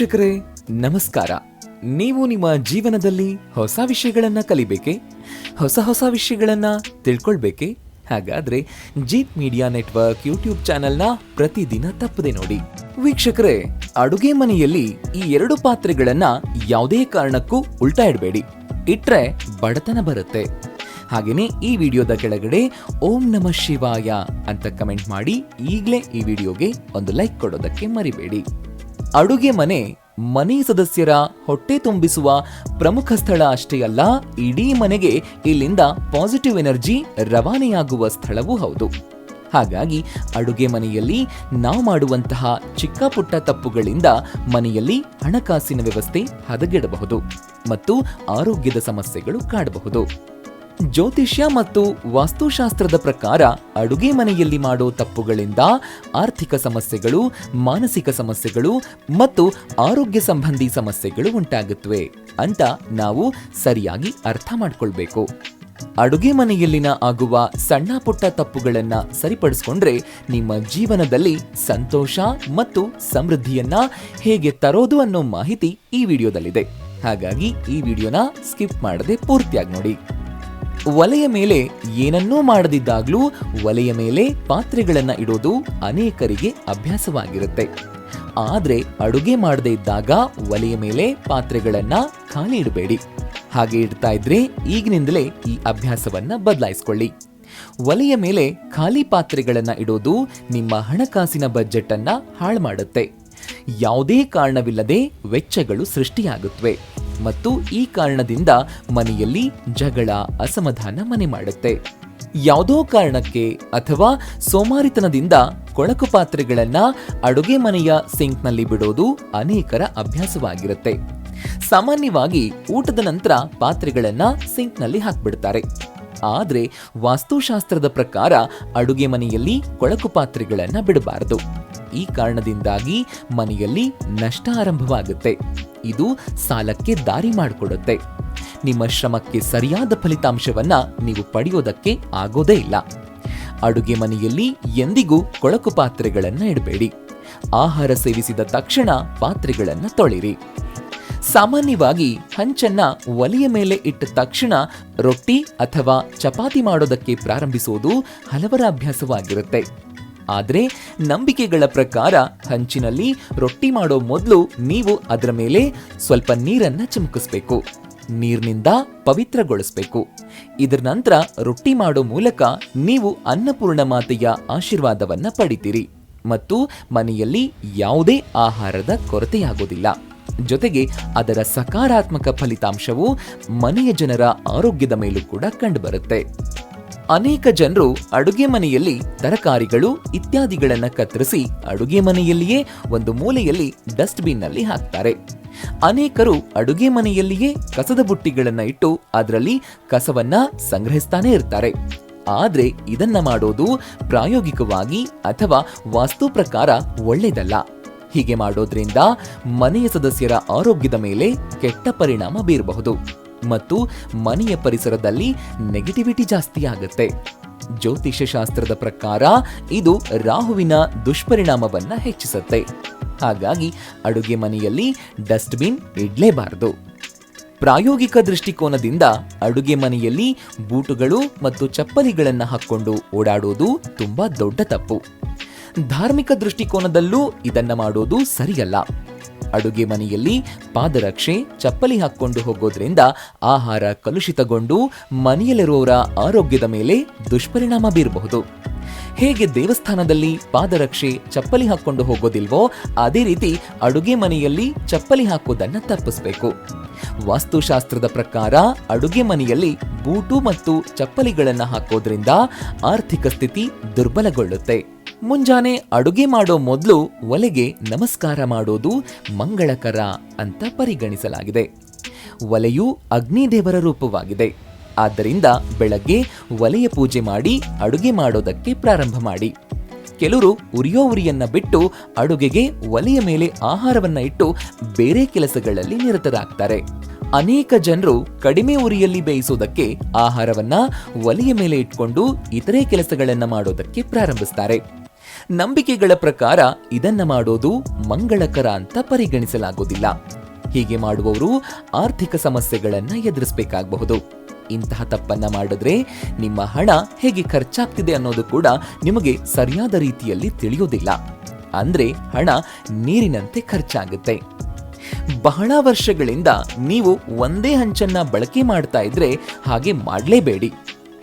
ವೀಕ್ಷಕರೇ, ನಮಸ್ಕಾರ. ನೀವು ನಿಮ್ಮ ಜೀವನದಲ್ಲಿ ಹೊಸ ವಿಷಯಗಳನ್ನು ಕಲಿಬೇಕೆ? ಹೊಸ ಹೊಸ ವಿಷಯಗಳನ್ನು ತಿಳ್ಕೊಳ್ಬೇಕೆ? ಹಾಗಾದ್ರೆ ಜೀತ್ ಮೀಡಿಯಾ ನೆಟ್ವರ್ಕ್ ಯೂಟ್ಯೂಬ್ ಚಾನೆಲ್ನ ಪ್ರತಿದಿನ ತಪ್ಪದೆ ನೋಡಿ. ವೀಕ್ಷಕರೇ, ಅಡುಗೆ ಮನೆಯಲ್ಲಿ ಈ ಎರಡು ಪಾತ್ರೆಗಳನ್ನ ಯಾವುದೇ ಕಾರಣಕ್ಕೂ ಉಲ್ಟಾ ಇಡಬೇಡಿ. ಇಟ್ರೆ ಬಡತನ ಬರುತ್ತೆ. ಹಾಗೆಯೇ ಈ ವಿಡಿಯೋದ ಕೆಳಗಡೆ ಓಂ ನಮ ಶಿವಾಯ ಅಂತ ಕಮೆಂಟ್ ಮಾಡಿ ಈಗಲೇ ಈ ವಿಡಿಯೋಗೆ ಒಂದು ಲೈಕ್ ಕೊಡೋದಕ್ಕೆ ಮರಿಬೇಡಿ. ಅಡುಗೆ ಮನೆ ಮನೆ ಸದಸ್ಯರ ಹೊಟ್ಟೆ ತುಂಬಿಸುವ ಪ್ರಮುಖ ಸ್ಥಳ ಅಷ್ಟೇ ಅಲ್ಲ, ಇಡೀ ಮನೆಗೆ ಇಲ್ಲಿಂದ ಪಾಸಿಟಿವ್ ಎನರ್ಜಿ ರವಾನೆಯಾಗುವ ಸ್ಥಳವೂ ಹೌದು. ಹಾಗಾಗಿ ಅಡುಗೆ ಮನೆಯಲ್ಲಿ ನಾವು ಮಾಡುವಂತಹ ಚಿಕ್ಕ ಪುಟ್ಟ ತಪ್ಪುಗಳಿಂದ ಮನೆಯಲ್ಲಿ ಹಣಕಾಸಿನ ವ್ಯವಸ್ಥೆ ಹದಗೆಡಬಹುದು ಮತ್ತು ಆರೋಗ್ಯದ ಸಮಸ್ಯೆಗಳು ಕಾಡಬಹುದು. ಜ್ಯೋತಿಷ್ಯ ಮತ್ತು ವಾಸ್ತುಶಾಸ್ತ್ರದ ಪ್ರಕಾರ ಅಡುಗೆ ಮನೆಯಲ್ಲಿ ಮಾಡೋ ತಪ್ಪುಗಳಿಂದ ಆರ್ಥಿಕ ಸಮಸ್ಯೆಗಳು, ಮಾನಸಿಕ ಸಮಸ್ಯೆಗಳು ಮತ್ತು ಆರೋಗ್ಯ ಸಂಬಂಧಿ ಸಮಸ್ಯೆಗಳು ಉಂಟಾಗುತ್ತವೆ ಅಂತ ನಾವು ಸರಿಯಾಗಿ ಅರ್ಥ ಮಾಡಿಕೊಳ್ಬೇಕು. ಅಡುಗೆ ಮನೆಯಲ್ಲಿನ ಆಗುವ ಸಣ್ಣ ಪುಟ್ಟ ತಪ್ಪುಗಳನ್ನು ಸರಿಪಡಿಸ್ಕೊಂಡ್ರೆ ನಿಮ್ಮ ಜೀವನದಲ್ಲಿ ಸಂತೋಷ ಮತ್ತು ಸಮೃದ್ಧಿಯನ್ನ ಹೇಗೆ ತರೋದು ಅನ್ನೋ ಮಾಹಿತಿ ಈ ವಿಡಿಯೋದಲ್ಲಿದೆ. ಹಾಗಾಗಿ ಈ ವಿಡಿಯೋನ ಸ್ಕಿಪ್ ಮಾಡದೆ ಪೂರ್ತಿಯಾಗಿ ನೋಡಿ. ಒಲೆಯ ಮೇಲೆ ಏನನ್ನೂ ಮಾಡದಿದ್ದಾಗಲೂ ಒಲೆಯ ಮೇಲೆ ಪಾತ್ರೆಗಳನ್ನು ಇಡೋದು ಅನೇಕರಿಗೆ ಅಭ್ಯಾಸವಾಗಿರುತ್ತೆ. ಆದರೆ ಅಡುಗೆ ಮಾಡದೇ ಇದ್ದಾಗ ಒಲೆಯ ಮೇಲೆ ಪಾತ್ರೆಗಳನ್ನು ಖಾಲಿ ಇಡಬೇಡಿ. ಹಾಗೆ ಇಡ್ತಾ ಇದ್ರೆ ಈಗಿನಿಂದಲೇ ಈ ಅಭ್ಯಾಸವನ್ನು ಬದಲಾಯಿಸ್ಕೊಳ್ಳಿ. ಒಲೆಯ ಮೇಲೆ ಖಾಲಿ ಪಾತ್ರೆಗಳನ್ನು ಇಡೋದು ನಿಮ್ಮ ಹಣಕಾಸಿನ ಬಜೆಟ್ ಅನ್ನ ಹಾಳು ಮಾಡುತ್ತೆ ಯಾವುದೇ ಕಾರಣವಿಲ್ಲದೆ ವೆಚ್ಚಗಳು ಸೃಷ್ಟಿಯಾಗುತ್ತವೆ ಮತ್ತು ಈ ಕಾರಣದಿಂದ ಮನೆಯಲ್ಲಿ ಜಗಳ, ಅಸಮಾಧಾನ ಮನೆ ಮಾಡುತ್ತೆ. ಯಾವುದೋ ಕಾರಣಕ್ಕೆ ಅಥವಾ ಸೋಮಾರಿತನದಿಂದ ಕೊಳಕು ಪಾತ್ರೆಗಳನ್ನ ಅಡುಗೆ ಮನೆಯ ಸಿಂಕ್ನಲ್ಲಿ ಬಿಡೋದು ಅನೇಕರ ಅಭ್ಯಾಸವಾಗಿರುತ್ತೆ. ಸಾಮಾನ್ಯವಾಗಿ ಊಟದ ನಂತರ ಪಾತ್ರೆಗಳನ್ನ ಸಿಂಕ್ನಲ್ಲಿ ಹಾಕ್ಬಿಡ್ತಾರೆ. ಆದರೆ ವಾಸ್ತುಶಾಸ್ತ್ರದ ಪ್ರಕಾರ ಅಡುಗೆ ಮನೆಯಲ್ಲಿ ಕೊಳಕು ಪಾತ್ರೆಗಳನ್ನು ಬಿಡಬಾರದು. ಈ ಕಾರಣದಿಂದಾಗಿ ಮನೆಯಲ್ಲಿ ನಷ್ಟ ಆರಂಭವಾಗುತ್ತೆ. ಇದು ಸಾಲಕ್ಕೆ ದಾರಿ ಮಾಡಿಕೊಡುತ್ತೆ. ನಿಮ್ಮ ಶ್ರಮಕ್ಕೆ ಸರಿಯಾದ ಫಲಿತಾಂಶವನ್ನ ನೀವು ಪಡೆಯೋದಕ್ಕೆ ಆಗೋದೇ ಇಲ್ಲ. ಅಡುಗೆ ಮನೆಯಲ್ಲಿ ಎಂದಿಗೂ ಕೊಳಕು ಪಾತ್ರೆಗಳನ್ನು ಇಡಬೇಡಿ. ಆಹಾರ ಸೇವಿಸಿದ ತಕ್ಷಣ ಪಾತ್ರೆಗಳನ್ನು ತೊಳಿರಿ. ಸಾಮಾನ್ಯವಾಗಿ ಹಂಚನ್ನ ಒಲೆಯ ಮೇಲೆ ಇಟ್ಟ ತಕ್ಷಣ ರೊಟ್ಟಿ ಅಥವಾ ಚಪಾತಿ ಮಾಡೋದಕ್ಕೆ ಪ್ರಾರಂಭಿಸುವುದು ಹಲವರ ಅಭ್ಯಾಸವಾಗಿರುತ್ತೆ. ಆದ್ರೆ ನಂಬಿಕೆಗಳ ಪ್ರಕಾರ ಹಂಚಿನಲ್ಲಿ ರೊಟ್ಟಿ ಮಾಡೋ ಮೊದಲು ನೀವು ಅದರ ಮೇಲೆ ಸ್ವಲ್ಪ ನೀರನ್ನು ಚಿಮುಕಿಸ್ಬೇಕು. ನೀರಿನಿಂದ ಪವಿತ್ರಗೊಳಿಸಬೇಕು. ಇದರ ನಂತರ ರೊಟ್ಟಿ ಮಾಡೋ ಮೂಲಕ ನೀವು ಅನ್ನಪೂರ್ಣ ಮಾತೆಯ ಆಶೀರ್ವಾದವನ್ನ ಪಡಿತೀರಿ. ಮತ್ತು ಮನೆಯಲ್ಲಿ ಯಾವುದೇ ಆಹಾರದ ಕೊರತೆಯಾಗೋದಿಲ್ಲ. ಜೊತೆಗೆ ಅದರ ಸಕಾರಾತ್ಮಕ ಫಲಿತಾಂಶವು ಮನೆಯ ಜನರ ಆರೋಗ್ಯದ ಮೇಲೂ ಕೂಡ ಕಂಡುಬರುತ್ತೆ. ಅನೇಕ ಜನರು ಅಡುಗೆ ಮನೆಯಲ್ಲಿ ತರಕಾರಿಗಳು ಇತ್ಯಾದಿಗಳನ್ನು ಕತ್ತರಿಸಿ ಅಡುಗೆ ಮನೆಯಲ್ಲಿಯೇ ಒಂದು ಮೂಲೆಯಲ್ಲಿ ಡಸ್ಟ್ಬಿನ್ನಲ್ಲಿ ಹಾಕ್ತಾರೆ. ಅನೇಕರು ಅಡುಗೆ ಮನೆಯಲ್ಲಿಯೇ ಕಸದ ಬುಟ್ಟಿಗಳನ್ನ ಇಟ್ಟು ಅದರಲ್ಲಿ ಕಸವನ್ನ ಸಂಗ್ರಹಿಸ್ತಾನೆ ಇರ್ತಾರೆ. ಆದರೆ ಇದನ್ನ ಮಾಡೋದು ಪ್ರಾಯೋಗಿಕವಾಗಿ ಅಥವಾ ವಾಸ್ತು ಪ್ರಕಾರ ಒಳ್ಳೆಯದಲ್ಲ ಹೀಗೆ ಮಾಡೋದ್ರಿಂದ ಮನೆಯ ಸದಸ್ಯರ ಆರೋಗ್ಯದ ಮೇಲೆ ಕೆಟ್ಟ ಪರಿಣಾಮ ಬೀರಬಹುದು. ಮತ್ತು ಮನೆಯ ಪರಿಸರದಲ್ಲಿ ನೆಗೆಟಿವಿಟಿ ಜಾಸ್ತಿ ಆಗುತ್ತೆ. ಜ್ಯೋತಿಷ್ಯ ಶಾಸ್ತ್ರದ ಪ್ರಕಾರ ಇದು ರಾಹುವಿನ ದುಷ್ಪರಿಣಾಮವನ್ನ ಹೆಚ್ಚಿಸುತ್ತೆ. ಹಾಗಾಗಿ ಅಡುಗೆ ಮನೆಯಲ್ಲಿ ಡಸ್ಟ್ಬಿನ್ ಇಡಲೇಬಾರದು. ಪ್ರಾಯೋಗಿಕ ದೃಷ್ಟಿಕೋನದಿಂದ ಅಡುಗೆ ಮನೆಯಲ್ಲಿ ಬೂಟುಗಳು ಮತ್ತು ಚಪ್ಪಲಿಗಳನ್ನು ಹಾಕ್ಕೊಂಡು ಓಡಾಡೋದು ತುಂಬಾ ದೊಡ್ಡ ತಪ್ಪು. ಧಾರ್ಮಿಕ ದೃಷ್ಟಿಕೋನದಲ್ಲೂ ಇದನ್ನ ಮಾಡೋದು ಸರಿಯಲ್ಲ. ಅಡುಗೆ ಮನೆಯಲ್ಲಿ ಪಾದರಕ್ಷೆ, ಚಪ್ಪಲಿ ಹಾಕ್ಕೊಂಡು ಹೋಗೋದ್ರಿಂದ ಆಹಾರ ಕಲುಷಿತಗೊಂಡು ಮನೆಯಲ್ಲಿರುವವರ ಆರೋಗ್ಯದ ಮೇಲೆ ದುಷ್ಪರಿಣಾಮ ಬೀರಬಹುದು. ಹೇಗೆ ದೇವಸ್ಥಾನದಲ್ಲಿ ಪಾದರಕ್ಷೆ, ಚಪ್ಪಲಿ ಹಾಕೊಂಡು ಹೋಗೋದಿಲ್ವೋ ಅದೇ ರೀತಿ ಅಡುಗೆ ಮನೆಯಲ್ಲಿ ಚಪ್ಪಲಿ ಹಾಕೋದನ್ನು ತಪ್ಪಿಸಬೇಕು. ವಾಸ್ತುಶಾಸ್ತ್ರದ ಪ್ರಕಾರ ಅಡುಗೆ ಮನೆಯಲ್ಲಿ ಬೂಟು ಮತ್ತು ಚಪ್ಪಲಿಗಳನ್ನು ಹಾಕೋದ್ರಿಂದ ಆರ್ಥಿಕ ಸ್ಥಿತಿ ದುರ್ಬಲಗೊಳ್ಳುತ್ತೆ. ಮುಂಜಾನೆ ಅಡುಗೆ ಮಾಡೋ ಮೊದಲು ಒಲೆಗೆ ನಮಸ್ಕಾರ ಮಾಡೋದು ಮಂಗಳಕರ ಅಂತ ಪರಿಗಣಿಸಲಾಗಿದೆ. ಒಲೆಯು ಅಗ್ನಿದೇವರ ರೂಪವಾಗಿದೆ. ಆದ್ದರಿಂದ ಬೆಳಗ್ಗೆ ಒಲೆಯ ಪೂಜೆ ಮಾಡಿ ಅಡುಗೆ ಮಾಡೋದಕ್ಕೆ ಪ್ರಾರಂಭ ಮಾಡಿ. ಕೆಲವರು ಉರಿಯೋ ಉರಿಯನ್ನ ಬಿಟ್ಟು ಅಡುಗೆಗೆ ಒಲೆಯ ಮೇಲೆ ಆಹಾರವನ್ನ ಇಟ್ಟು ಬೇರೆ ಕೆಲಸಗಳಲ್ಲಿ ನಿರತರಾಗ್ತಾರೆ. ಅನೇಕ ಜನರು ಕಡಿಮೆ ಉರಿಯಲ್ಲಿ ಬೇಯಿಸೋದಕ್ಕೆ ಆಹಾರವನ್ನ ಒಲೆಯ ಮೇಲೆ ಇಟ್ಕೊಂಡು ಇತರೆ ಕೆಲಸಗಳನ್ನ ಮಾಡೋದಕ್ಕೆ ಪ್ರಾರಂಭಿಸ್ತಾರೆ. ನಂಬಿಕೆಗಳ ಪ್ರಕಾರ ಇದನ್ನ ಮಾಡೋದು ಮಂಗಳಕರ ಅಂತ ಪರಿಗಣಿಸಲಾಗುವುದಿಲ್ಲ. ಹೀಗೆ ಮಾಡುವವರು ಆರ್ಥಿಕ ಸಮಸ್ಯೆಗಳನ್ನ ಎದುರಿಸಬೇಕಾಗಬಹುದು. ಇಂತಹ ತಪ್ಪನ್ನ ಮಾಡಿದ್ರೆ ನಿಮ್ಮ ಹಣ ಹೇಗೆ ಖರ್ಚಾಗ್ತಿದೆ ಅನ್ನೋದು ಕೂಡ ನಿಮಗೆ ಸರಿಯಾದ ರೀತಿಯಲ್ಲಿ ತಿಳಿಯೋದಿಲ್ಲ ಅಂದ್ರೆ ಹಣ ನೀರಿನಂತೆ ಖರ್ಚಾಗುತ್ತೆ. ಬಹಳ ವರ್ಷಗಳಿಂದ ನೀವು ಒಂದೇ ಹಂಚನ್ನ ಬಳಕೆ ಮಾಡ್ತಾ ಇದ್ರೆ ಹಾಗೆ ಮಾಡಲೇಬೇಡಿ.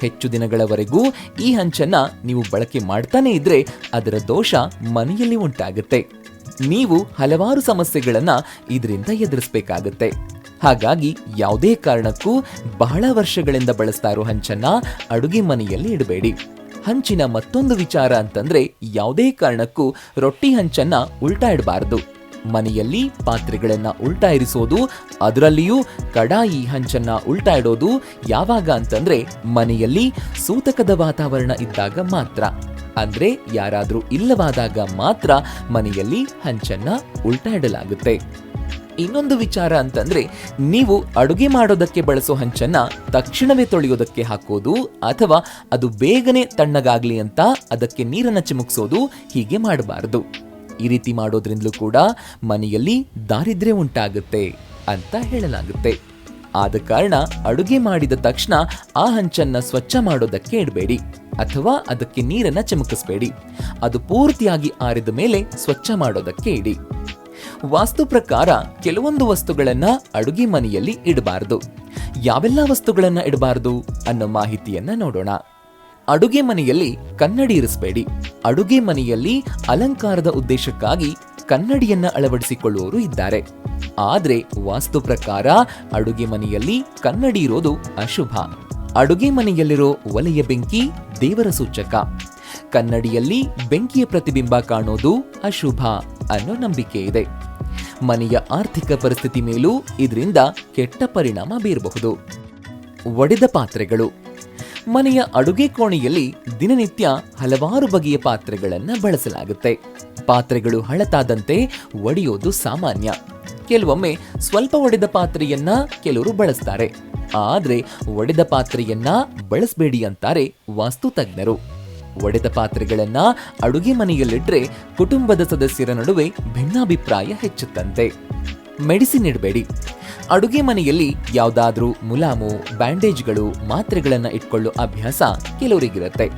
ಹೆಚ್ಚು ದಿನಗಳವರೆಗೂ ಈ ಹಂಚನ್ನ ನೀವು ಬಳಕೆ ಮಾಡ್ತಾನೆ ಇದ್ರೆ ಅದರ ದೋಷ ಮನೆಯಲ್ಲಿ ಉಂಟಾಗುತ್ತೆ. ನೀವು ಹಲವಾರು ಸಮಸ್ಯೆಗಳನ್ನ ಇದರಿಂದ ಎದುರಿಸಬೇಕಾಗುತ್ತೆ. ಹಾಗಾಗಿ ಯಾವುದೇ ಕಾರಣಕ್ಕೂ ಬಹಳ ವರ್ಷಗಳಿಂದ ಬಳಸ್ತಾ ಇರೋ ಹಂಚನ್ನ ಅಡುಗೆ ಮನೆಯಲ್ಲಿ ಇಡಬೇಡಿ. ಹಂಚಿನ ಮತ್ತೊಂದು ವಿಚಾರ ಅಂತಂದ್ರೆ ಯಾವುದೇ ಕಾರಣಕ್ಕೂ ರೊಟ್ಟಿ ಹಂಚನ್ನ ಉಲ್ಟಾ ಇಡಬಾರದು. ಮನೆಯಲ್ಲಿ ಪಾತ್ರೆಗಳನ್ನು ಉಲ್ಟಾ ಇರಿಸೋದು ಅದರಲ್ಲಿಯೂ ಕಡಾಯಿ ಹಂಚನ್ನ ಉಲ್ಟಾ ಇಡೋದು ಯಾವಾಗ ಅಂತಂದ್ರೆ ಮನೆಯಲ್ಲಿ ಸೂತಕದ ವಾತಾವರಣ ಇದ್ದಾಗ ಮಾತ್ರ. ಅಂದ್ರೆ ಯಾರಾದರೂ ಇಲ್ಲವಾದಾಗ ಮಾತ್ರ ಮನೆಯಲ್ಲಿ ಹಂಚನ್ನ ಉಲ್ಟಾ ಇಡಲಾಗುತ್ತೆ ಇನ್ನೊಂದು ವಿಚಾರ ಅಂತಂದ್ರೆ ನೀವು ಅಡುಗೆ ಮಾಡೋದಕ್ಕೆ ಬಳಸೋ ಹಂಚನ್ನ ತಕ್ಷಣವೇ ತೊಳೆಯೋದಕ್ಕೆ ಹಾಕೋದು ಅಥವಾ ಅದು ಬೇಗನೆ ತಣ್ಣಗಾಗ್ಲಿ ಅಂತ ಅದಕ್ಕೆ ನೀರನ್ನು ಚಿಮುಕ್ಸೋದು ಹೀಗೆ ಮಾಡಬಾರದು. ಈ ರೀತಿ ಮಾಡೋದ್ರಿಂದಲೂ ಕೂಡ ಮನೆಯಲ್ಲಿ ದಾರಿದ್ರ್ಯ ಉಂಟಾಗುತ್ತೆ ಅಂತ ಹೇಳಲಾಗುತ್ತೆ. ಆದ ಕಾರಣ ಅಡುಗೆ ಮಾಡಿದ ತಕ್ಷಣ ಆ ಹಂಚನ್ನ ಸ್ವಚ್ಛ ಮಾಡೋದಕ್ಕೆ ಇಡಬೇಡಿ ಅಥವಾ ಅದಕ್ಕೆ ನೀರನ್ನ ಚಮಕಿಸಬೇಡಿ. ಅದು ಪೂರ್ತಿಯಾಗಿ ಆರಿದ ಮೇಲೆ ಸ್ವಚ್ಛ ಮಾಡೋದಕ್ಕೆ ಇಡಿ. ವಾಸ್ತು ಪ್ರಕಾರ ಕೆಲವೊಂದು ವಸ್ತುಗಳನ್ನ ಅಡುಗೆ ಮನೆಯಲ್ಲಿ ಇಡಬಾರದು. ಯಾವೆಲ್ಲ ವಸ್ತುಗಳನ್ನ ಇಡಬಾರದು ಅನ್ನೋ ಮಾಹಿತಿಯನ್ನ ನೋಡೋಣ. ಅಡುಗೆ ಮನೆಯಲ್ಲಿ ಕನ್ನಡಿ ಇರಿಸಬೇಡಿ. ಅಡುಗೆ ಮನೆಯಲ್ಲಿ ಅಲಂಕಾರದ ಉದ್ದೇಶಕ್ಕಾಗಿ ಕನ್ನಡಿಯನ್ನ ಅಳವಡಿಸಿಕೊಳ್ಳುವವರು ಇದ್ದಾರೆ. ಆದರೆ ವಾಸ್ತು ಪ್ರಕಾರ ಅಡುಗೆ ಮನೆಯಲ್ಲಿ ಕನ್ನಡಿ ಇರೋದು ಅಶುಭ. ಅಡುಗೆ ಮನೆಯಲ್ಲಿರೋ ಒಲೆಯ ಬೆಂಕಿ ದೇವರ ಸೂಚಕ. ಕನ್ನಡಿಯಲ್ಲಿ ಬೆಂಕಿಯ ಪ್ರತಿಬಿಂಬ ಕಾಣೋದು ಅಶುಭ ಅನ್ನೋ ನಂಬಿಕೆ ಇದೆ. ಮನೆಯ ಆರ್ಥಿಕ ಪರಿಸ್ಥಿತಿ ಮೇಲೂ ಇದರಿಂದ ಕೆಟ್ಟ ಪರಿಣಾಮ ಬೀರಬಹುದು. ಒಡೆದ ಪಾತ್ರೆಗಳು. ಮನೆಯ ಅಡುಗೆ ಕೋಣೆಯಲ್ಲಿ ದಿನನಿತ್ಯ ಹಲವಾರು ಬಗೆಯ ಪಾತ್ರೆಗಳನ್ನು ಬಳಸಲಾಗುತ್ತೆ. ಪಾತ್ರೆಗಳು ಹಳತಾದಂತೆ ಒಡೆಯೋದು ಸಾಮಾನ್ಯ. ಕೆಲವೊಮ್ಮೆ ಸ್ವಲ್ಪ ಒಡೆದ ಪಾತ್ರೆಯನ್ನ ಕೆಲವರು ಬಳಸ್ತಾರೆ. ಆದರೆ ಒಡೆದ ಪಾತ್ರೆಯನ್ನ ಬಳಸಬೇಡಿ ಅಂತಾರೆ ವಾಸ್ತು ತಜ್ಞರು. ಒಡೆದ ಪಾತ್ರೆಗಳನ್ನ ಅಡುಗೆ ಮನೆಯಲ್ಲಿಟ್ರೆ ಕುಟುಂಬದ ಸದಸ್ಯರ ನಡುವೆ ಭಿನ್ನಾಭಿಪ್ರಾಯ ಹೆಚ್ಚುತ್ತಂತೆ. ಮೆಡಿಸಿನ್ ಇಡಬೇಡಿ. ಅಡುಗೆ ಮನೆಯಲ್ಲಿ ಯಾವುದಾದ್ರೂ ಮುಲಾಮು, ಬ್ಯಾಂಡೇಜ್ಗಳು, ಮಾತ್ರೆಗಳನ್ನು ಇಟ್ಕೊಳ್ಳೋ ಅಭ್ಯಾಸ ಕೆಲವರಿಗಿರುತ್ತೆ.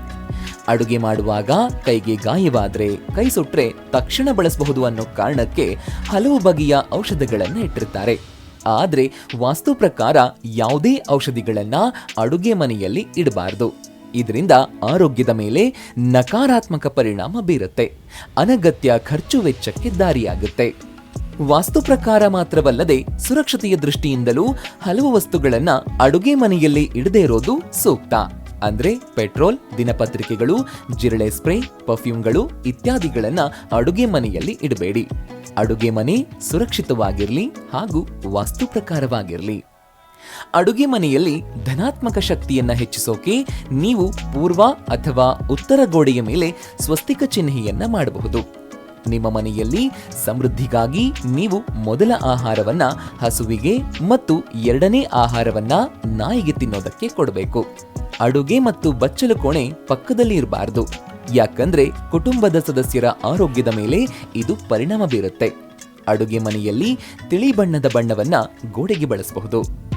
ಅಡುಗೆ ಮಾಡುವಾಗ ಕೈಗೆ ಗಾಯವಾದ್ರೆ, ಕೈ ಸುಟ್ಟರೆ ತಕ್ಷಣ ಬಳಸಬಹುದು ಅನ್ನೋ ಕಾರಣಕ್ಕೆ ಹಲವು ಬಗೆಯ ಔಷಧಗಳನ್ನು ಇಟ್ಟಿರ್ತಾರೆ. ಆದರೆ ವಾಸ್ತು ಪ್ರಕಾರ ಯಾವುದೇ ಔಷಧಿಗಳನ್ನು ಅಡುಗೆ ಮನೆಯಲ್ಲಿ ಇಡಬಾರದು. ಇದರಿಂದ ಆರೋಗ್ಯದ ಮೇಲೆ ನಕಾರಾತ್ಮಕ ಪರಿಣಾಮ ಬೀರುತ್ತೆ. ಅನಗತ್ಯ ಖರ್ಚು ವೆಚ್ಚಕ್ಕೆ ದಾರಿಯಾಗುತ್ತೆ. ವಾಸ್ತು ಪ್ರಕಾರ ಮಾತ್ರವಲ್ಲದೆ ಸುರಕ್ಷತೆಯ ದೃಷ್ಟಿಯಿಂದಲೂ ಹಲವು ವಸ್ತುಗಳನ್ನ ಅಡುಗೆ ಮನೆಯಲ್ಲಿ ಇಡದೇ ಇರೋದು ಸೂಕ್ತ. ಅಂದ್ರೆ ಪೆಟ್ರೋಲ್, ದಿನಪತ್ರಿಕೆಗಳು, ಜಿರಳೆ ಸ್ಪ್ರೇ, ಪರ್ಫ್ಯೂಮ್ಗಳು ಇತ್ಯಾದಿಗಳನ್ನ ಅಡುಗೆ ಮನೆಯಲ್ಲಿ ಇಡಬೇಡಿ. ಅಡುಗೆ ಮನೆ ಸುರಕ್ಷಿತವಾಗಿರ್ಲಿ ಹಾಗೂ ವಾಸ್ತು ಪ್ರಕಾರವಾಗಿರಲಿ. ಅಡುಗೆ ಮನೆಯಲ್ಲಿ ಧನಾತ್ಮಕ ಶಕ್ತಿಯನ್ನ ಹೆಚ್ಚಿಸೋಕೆ ನೀವು ಪೂರ್ವ ಅಥವಾ ಉತ್ತರ ಗೋಡೆಯ ಮೇಲೆ ಸ್ವಸ್ತಿಕ ಚಿಹ್ನೆಯನ್ನ ಮಾಡಬಹುದು. ನಿಮ್ಮ ಮನೆಯಲ್ಲಿ ಸಮೃದ್ಧಿಗಾಗಿ ನೀವು ಮೊದಲ ಆಹಾರವನ್ನ ಹಸುವಿಗೆ ಮತ್ತು ಎರಡನೇ ಆಹಾರವನ್ನ ನಾಯಿಗೆ ತಿನ್ನೋದಕ್ಕೆ ಕೊಡಬೇಕು. ಅಡುಗೆ ಮತ್ತು ಬಚ್ಚಲು ಕೋಣೆ ಪಕ್ಕದಲ್ಲಿ ಇರಬಾರದು. ಯಾಕಂದ್ರೆ ಕುಟುಂಬದ ಸದಸ್ಯರ ಆರೋಗ್ಯದ ಮೇಲೆ ಇದು ಪರಿಣಾಮ ಬೀರುತ್ತೆ. ಅಡುಗೆ ಮನೆಯಲ್ಲಿ ತಿಳಿ ಬಣ್ಣದ ಬಣ್ಣವನ್ನ ಗೋಡೆಗೆ ಬಳಸಬಹುದು.